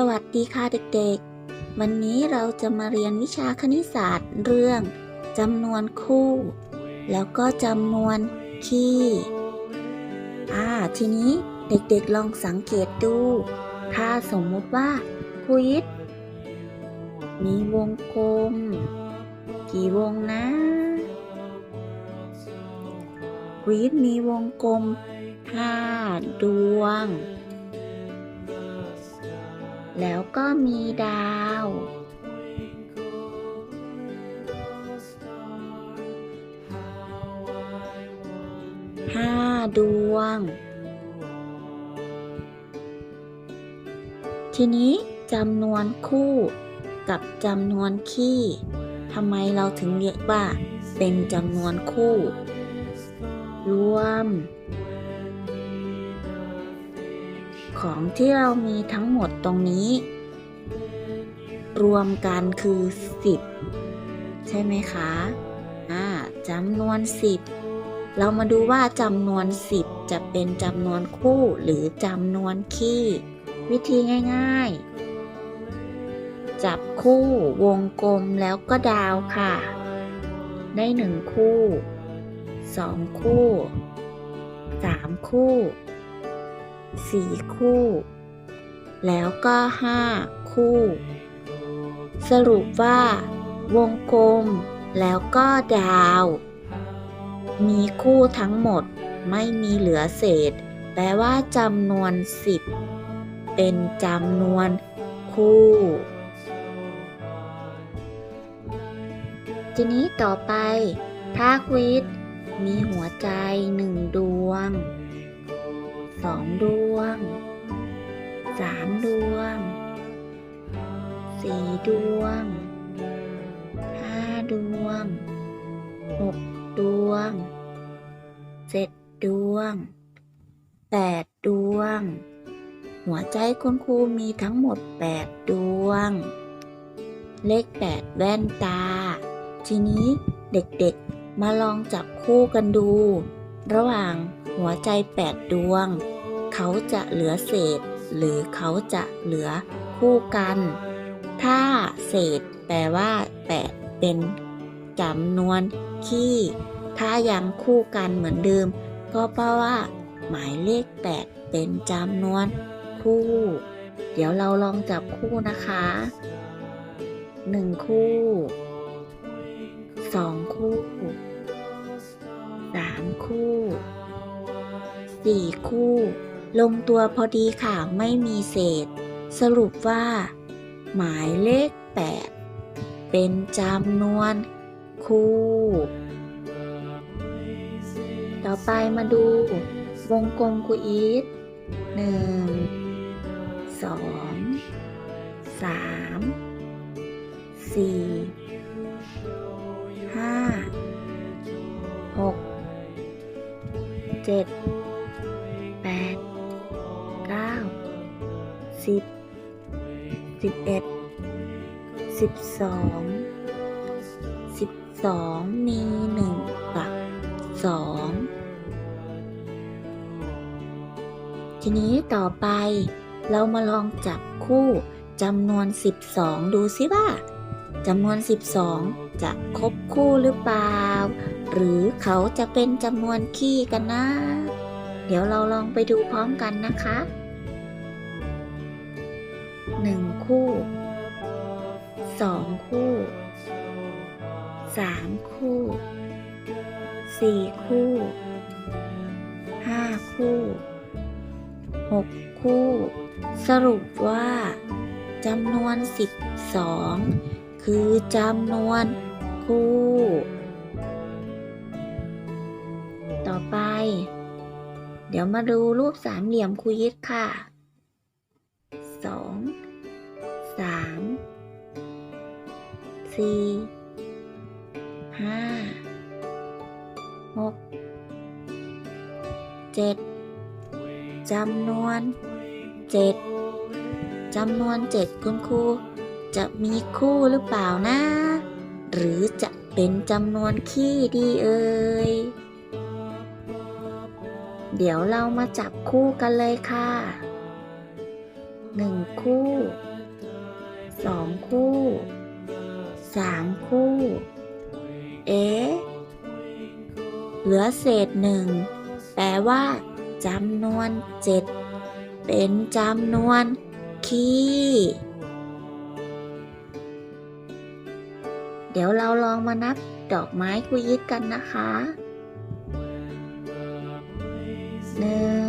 สวัสดีค่ะเด็กๆ วันนี้เราจะมาเรียนวิชาคณิตศาสตร์เรื่องจำนวนคู่ แล้วก็จำนวนคี่อ่าทีนี้เด็กๆลองสังเกตดู ถ้าสมมุติว่าควิดมีวงกลม กี่วงนะควิดมีวงกลมห้าดวง แล้วก็มีดาว ห้าดวง ทีนี้จำนวนคู่กับจำนวนขี้ทำไมเราถึงเรียกว่า เป็นจำนวนคู่ รวม ของที่เรามีทั้งหมดตรงนี้ รวมกันคือ 10 ใช่ไหมคะอ่าจำนวน 10 เรามาดูว่าจำนวน 10 จะเป็นจำนวนคู่หรือจำนวนคี่ วิธีง่าย ๆ จับคู่วงกลมแล้วก็ดาวค่ะ ได้หนึ่งคู่สองคู่สามคู่ สี่คู่ แล้วก็ห้าคู่ สรุปว่า วงกลม แล้วก็ดาว มีคู่ทั้งหมดไม่มีเหลือเศษ แปลว่าจำนวนสิบเป็นจำนวนคู่ ทีนี้ต่อไปภาควิทย์มีหัวใจหนึ่งดวง สองดวงสามดวงสี่ดวงห้าดวงหกดวงเจ็ดดวงแปดดวง หัวใจคุณครูมีทั้งหมดแปดดวง เลขแปดแว่นตา ทีนี้เด็กๆมาลองจับคู่กันดู ระหว่างหัวใจแปดดวง เขาจะเหลือเศษ หรือเขาจะเหลือคู่กัน ถ้าเศษแปลว่าแปดเป็นจำนวนคี่ถ้ายังคู่กันเหมือนเดิม ก็เพราะว่า หมายเลขแปดเป็นจำนวนคู่ เดี๋ยวเราลองจับคู่นะคะหนึ่งคู่สองคู่สามคู่สี่คู่ ลงตัวพอดีค่ะไม่มีเศษ สรุปว่า หมายเลขแปดเป็นจำนวน คู่ ต่อไปมาดู วงกลมกูอีทหนึ่งสองสามสี่ห้าหกเจ็ด สิบสิบเอ็ดสิบสองสิบสองมีหนึ่งกับสองทีนี้ต่อไปเรามาลองจับคู่จำนวน 12 ดูสิว่าจำนวน 12 จะครบคู่หรือเปล่า หรือเขาจะเป็นจำนวนขี้กันนะ เดี๋ยวเราลองไปดูพร้อมกันนะคะ คู่2คู่3คู่4คู่5คู่6คู่ สรุปว่าจำนวน12คือจำนวนคู่ ต่อไป เดี๋ยวมาดูรูปสามเหลี่ยมคุยิดค่ะ 2 3 4 5 6 7จำนวนเจ็ดจำนวนเจ็ดคุณครูจะมีคู่หรือเปล่านะ หรือจะเป็นจำนวนขี้ดีเอ่ยเดี๋ยวเรามาจับคู่กันเลยค่ะหนึ่งคู่ สองคู่สามคู่ เอ๊เหลือเศษหนึ่งแปลว่าจำนวนเจ็ดเป็นจำนวนคี่ เดี๋ยวเราลองมานับดอกไม้คุยยิดกันนะคะหนึ่ง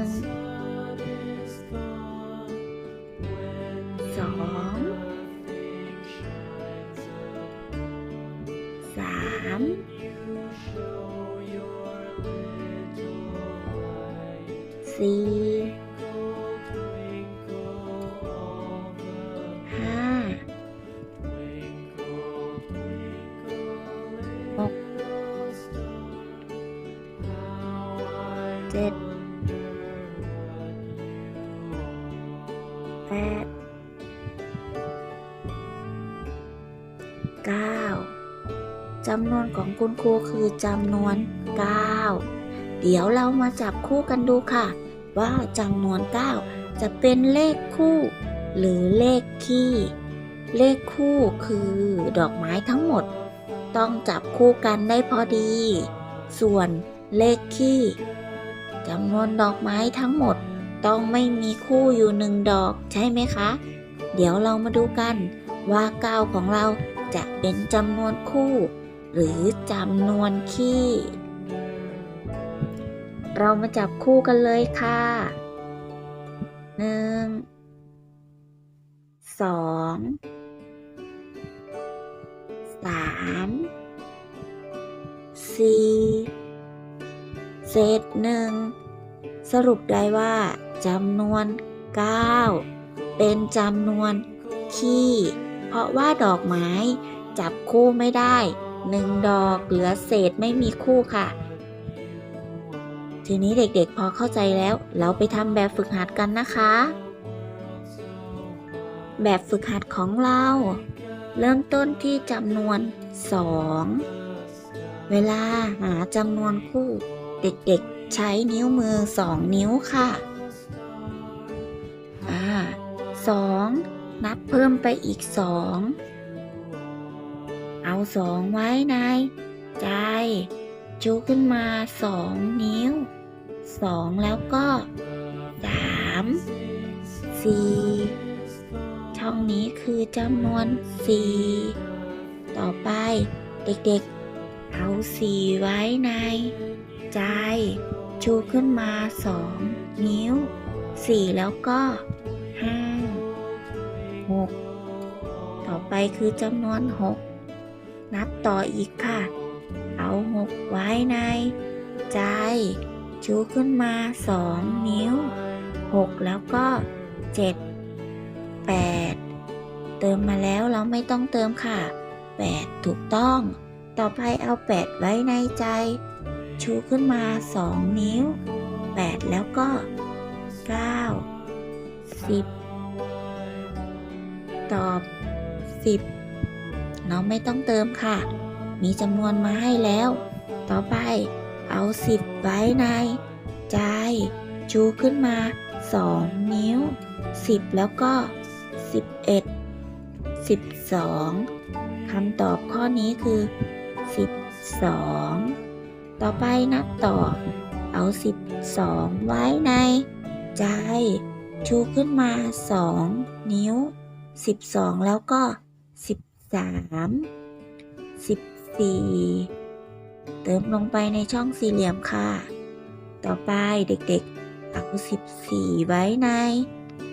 สี่ ห้า หก เจ็ด แปด เก้าจำนวนของคุณครูคือจำนวน 9 เดี๋ยวเรามาจับคู่กันดูค่ะ ว่าจำนวน 9 จะเป็นเลขคู่ หรือเลขคี่ เลขคู่คือดอกไม้ทั้งหมด ต้องจับคู่กันได้พอดี ส่วนเลขคี่จำนวนดอกไม้ทั้งหมดต้องไม่มีคู่อยู่หนึ่งดอกใช่ไหมคะ เดี๋ยวเรามาดูกันว่าก้าวของเราจะเป็นจำนวนคู่ หรือจำนวนคี่ เรามาจับคู่กันเลยค่ะหนึ่งสองสามสี่เศษหนึ่งสรุปได้ว่าจำนวน 9 เป็นจำนวนคี่เพราะว่าดอกไม้จับคู่ไม่ได้หนึ่งดอกเหลือเศษไม่มีคู่ค่ะ ทีนี้เด็กๆพอเข้าใจแล้ว เราไปทำแบบฝึกหัดกันนะคะ แบบฝึกหัดของเรา เริ่มต้นที่จำนวน 2 เวลาหาจำนวนคู่ เด็กๆใช้นิ้วมือ 2 นิ้วค่ะอ่าสองนับเพิ่มไปอีกสองเอาสองไว้ในใจ ชูขึ้นมาสองนิ้ว สองแล้วก็สามสี่ช่องนี้คือจำนวนสี่ต่อไปเด็กๆ เอาสี่ไว้ใน ใจ ชูขึ้นมาสองนิ้วสี่แล้วก็ห้าหกต่อไปคือจำนวนหกนับต่ออีกค่ะ เอาหกไว้ใน ใจ ชูขึ้นมาสองนิ้วหกแล้วก็เจ็ดแปดเติมมาแล้วเราไม่ต้องเติมค่ะแปดถูกต้อง ต่อไปเอาแปดไว้ในใจ ชูขึ้นมาสองนิ้วแปดแล้วก็เก้าสิบตอบสิบเราไม่ต้องเติมค่ะ มีจำนวนมาให้แล้ว ต่อไป เอาสิบไว้ใน ใจ ชูขึ้นมาสองนิ้วสิบแล้วก็สิบเอ็ดสิบสองคำตอบข้อนี้คือสิบสองต่อไปนับต่อ เอาสิบสองไว้ใน ใจ ชูขึ้นมาสองนิ้วสิบสองแล้วก็สิบสามสิบสี่ เติมลงไปในช่องสี่เหลี่ยมค่ะ ต่อไปเด็กๆเอาสิบสี่ไว้ใน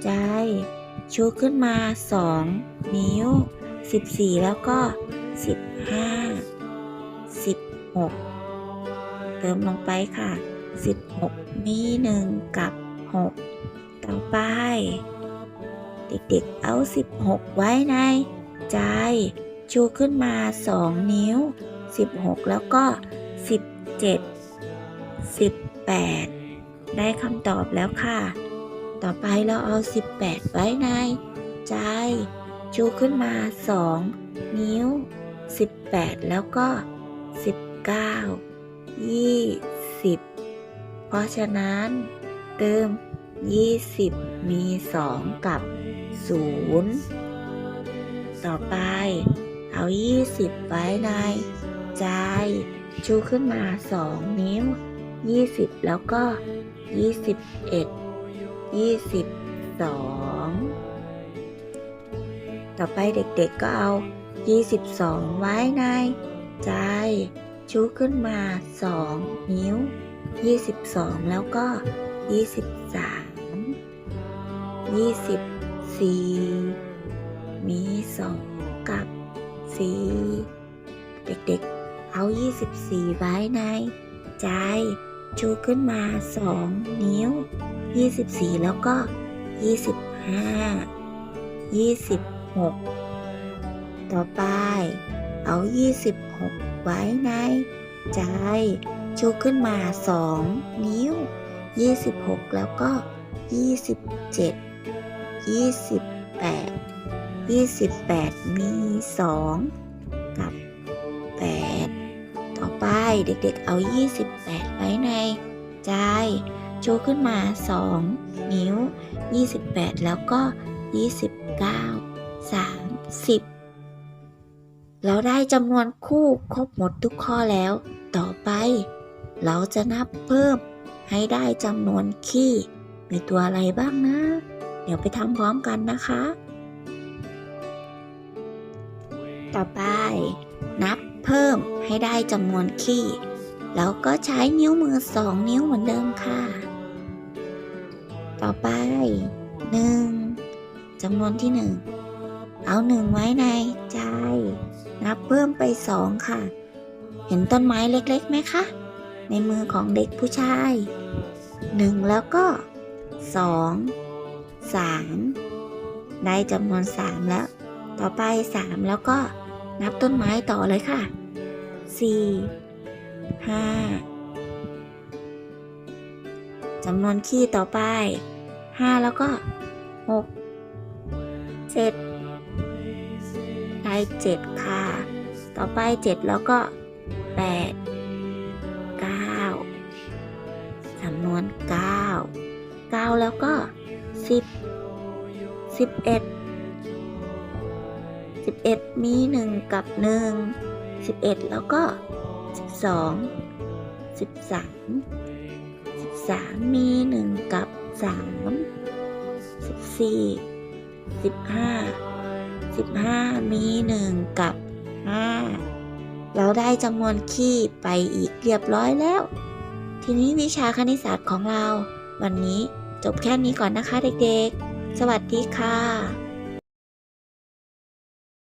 ใจ ชูขึ้นมาสองนิ้วสิบสี่แล้วก็สิบห้าสิบหกเติมลงไปค่ะสิบหกมีหนึ่งกับหกต่อไป เด็กๆเอา 16 ไว้ใน ใจ ชูขึ้นมา 2 นิ้ว 16 แล้วก็ 17 18 ได้คำตอบแล้วค่ะ ต่อไปเราเอา 18 ไว้ในใจ ชูขึ้นมา 2 นิ้ว 18 แล้วก็ 19 20 เพราะฉะนั้นเติม 20 มี 2 กับ 0 ต่อไปเอายี่สิบไว้ใน ใจ ชูขึ้นมาสองนิ้วยี่สิบแล้วก็ยี่สิบเอ็ดยี่สิบสองต่อไปเด็กๆก็เอายี่สิบสองไว้ใน ใจ ชูขึ้นมาสองนิ้วยี่สิบสองแล้วก็ยี่สิบสามยี่สิบสี่มีสองกับสี่เด็กๆ เอา 24 ไว้ใน ใจ ชูขึ้นมา 2 นิ้ว 24 แล้วก็ 25 26 ต่อไป เอา 26 ไว้ใน ใจ ชูขึ้นมา 2 นิ้ว 26 แล้วก็ 27 28 28 มี 2 กับ8 เด็กๆเอา 28 ไว้ในใจ ชูขึ้นมา 2 นิ้ว 28 แล้วก็ 29 30 เราได้จำนวนคู่ครบหมดทุกข้อแล้ว ต่อไป เราจะนับเพิ่มให้ได้จำนวนคี่มีตัวอะไรบ้างนะ เดี๋ยวไปทำพร้อมกันนะคะ ต่อไป นับ เพิ่มให้ได้จำนวนคี่แล้วก็ใช้นิ้วมือสองนิ้วเหมือนเดิมค่ะ ต่อไปหนึ่งจำนวนที่หนึ่งเอาหนึ่งไว้ในใจ นับเพิ่มไปสองค่ะ เห็นต้นไม้เล็กๆไหมคะ ในมือของเด็กผู้ชายหนึ่งแล้วก็สองสามได้จำนวนสามแล้ว ต่อไปสามแล้วก็ นับต้นไม้ต่อเลยค่ะสี่ห้าจำนวนขี้ต่อไปห้าแล้วก็หกเจ็ดได้เจ็ดค่ะ ต่อไปเจ็ดแล้วก็แปดเก้าจำนวนเก้าเก้าแล้วก็สิบ สิบเอ็ดมีหนึ่งกับหนึ่งสิบเอ็ดแล้วก็สิบสองสิบสามสิบสามมีหนึ่งกับสามสิบสี่สิบห้าสิบห้ามีหนึ่งกับห้าเราได้จำนวนขี้ไปอีกเรียบร้อยแล้ว ทีนี้วิชาคณิตศาสตร์ของเรา วันนี้จบแค่นี้ก่อนนะคะเด็กๆ สวัสดีค่ะ